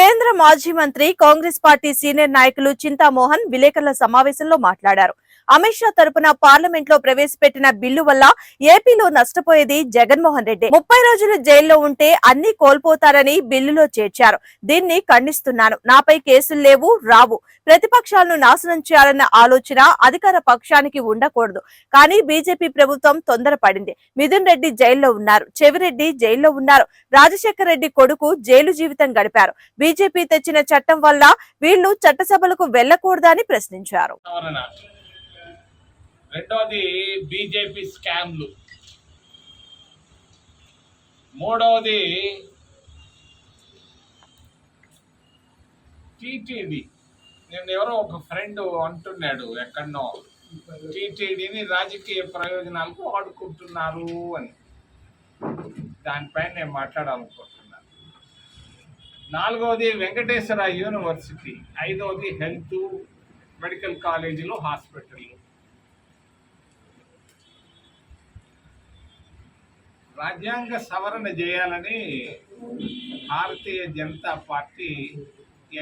కేంద్ర మాజీ మంత్రి కాంగ్రెస్ పార్టీ సీనియర్ నాయకులు చింతామోహన్ విలేకరుల సమావేశంలో మాట్లాడారు. అమిత్ షా తరపున పార్లమెంట్లో ప్రవేశపెట్టిన బిల్లు వల్ల ఏపీలో నష్టపోయేది జగన్మోహన్ రెడ్డి. ముప్పై రోజులు జైల్లో ఉంటే అన్ని కోల్పోతారని బిల్లులో చేర్చారు. దీన్ని ఖండిస్తున్నాను. నాపై కేసులు లేవు రావు. ప్రతిపక్షాలను నాశనం చేయాలన్న ఆలోచన అధికార పక్షానికి ఉండకూడదు. కానీ బీజేపీ ప్రభుత్వం తొందరపడింది. మిథున్ రెడ్డి జైల్లో ఉన్నారు. చెవిరెడ్డి జైల్లో ఉన్నారు. రాజశేఖర రెడ్డి కొడుకు జైలు జీవితం గడిపారు. బీజేపీ తెచ్చిన చట్టం వల్ల వీళ్ళు చట్టసభలకు వెళ్ళకూడదని ప్రశ్నించారు. రెండవది బీజేపీ స్కామ్లు మూడవది టీటీడీ నేను ఎవరో ఒక ఫ్రెండ్ అంటున్నాడు ఎక్కడనో. టీటీడీని రాజకీయ ప్రయోజనాలకు వాడుకుంటున్నారు అని. దానిపైన నేను మాట్లాడాలనుకుంటున్నాను. నాలుగవది వెంకటేశ్వర యూనివర్సిటీ. ఐదవది హెల్త్ మెడికల్ కాలేజీలు హాస్పిటల్ రాజ్యాంగ సవరణ చేయాలని భారతీయ జనతా పార్టీ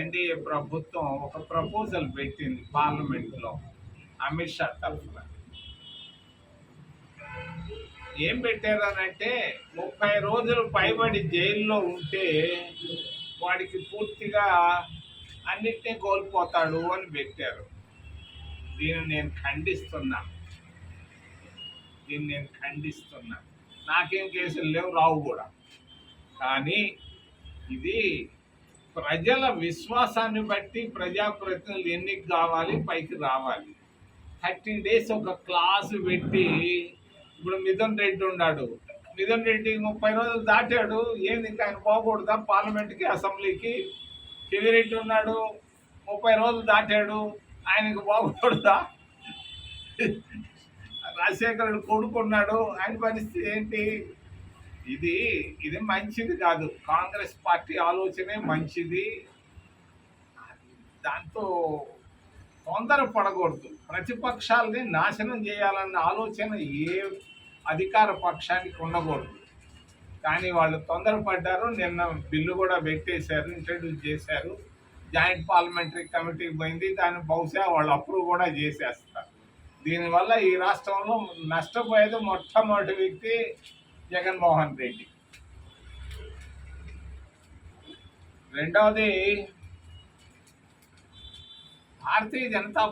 ఎన్డీఏ ప్రభుత్వం ఒక ప్రపోజల్ పెట్టింది పార్లమెంట్లో అమిత్ షా తరఫున. ఏం పెట్టారనంటే ముప్పై రోజులు పైబడి జైల్లో ఉంటే వాడికి పూర్తిగా అన్నిటినీ కోల్పోతాడు అని పెట్టారు. దీన్ని నేను ఖండిస్తున్నా. దీన్ని నేను ఖండిస్తున్నా. నాకేం కేసులు లేవు రావు కూడా. కానీ ఇది ప్రజల విశ్వాసాన్ని బట్టి ప్రజాప్రతినిధులు ఎన్నిక కావాలి పైకి రావాలి. థర్టీ డేస్ ఒక క్లాసు పెట్టి ఇప్పుడు మిథున్ రెడ్డి ఉన్నాడు. మిథున్ రెడ్డి ముప్పై రోజులు దాటాడు. ఏంది ఇంకా ఆయన పోకూడదా? పార్లమెంట్కి అసెంబ్లీకి? చెవిరెడ్డి ఉన్నాడు ముప్పై రోజులు దాటాడు. ఆయనకు పోకూడదా? రాజశేఖరుడు కొడుకున్నాడు ఆయన పరిస్థితి ఏంటి? ఇది ఇది మంచిది కాదు. కాంగ్రెస్ పార్టీ ఆలోచనే మంచిది. దాంతో తొందర పడకూడదు ప్రతిపక్షాలని నాశనం చేయాలన్న ఆలోచన ఏ అధికార పక్షానికి ఉండకూడదు. కానీ వాళ్ళు తొందరపడ్డారు. నిన్న బిల్లు కూడా పెట్టేశారు ఇంట్రడ్యూస్ చేశారు. జాయింట్ పార్లమెంటరీ కమిటీకి పోయింది. దాన్ని బహుశా వాళ్ళు అప్రూవ్ కూడా చేసేస్తారు. దీనివల్ల ఈ రాష్ట్రంలో నష్టపోయేది మొట్టమొదటి వ్యక్తి జగన్మోహన్ రెడ్డి. రెండవది భారతీయ జనతా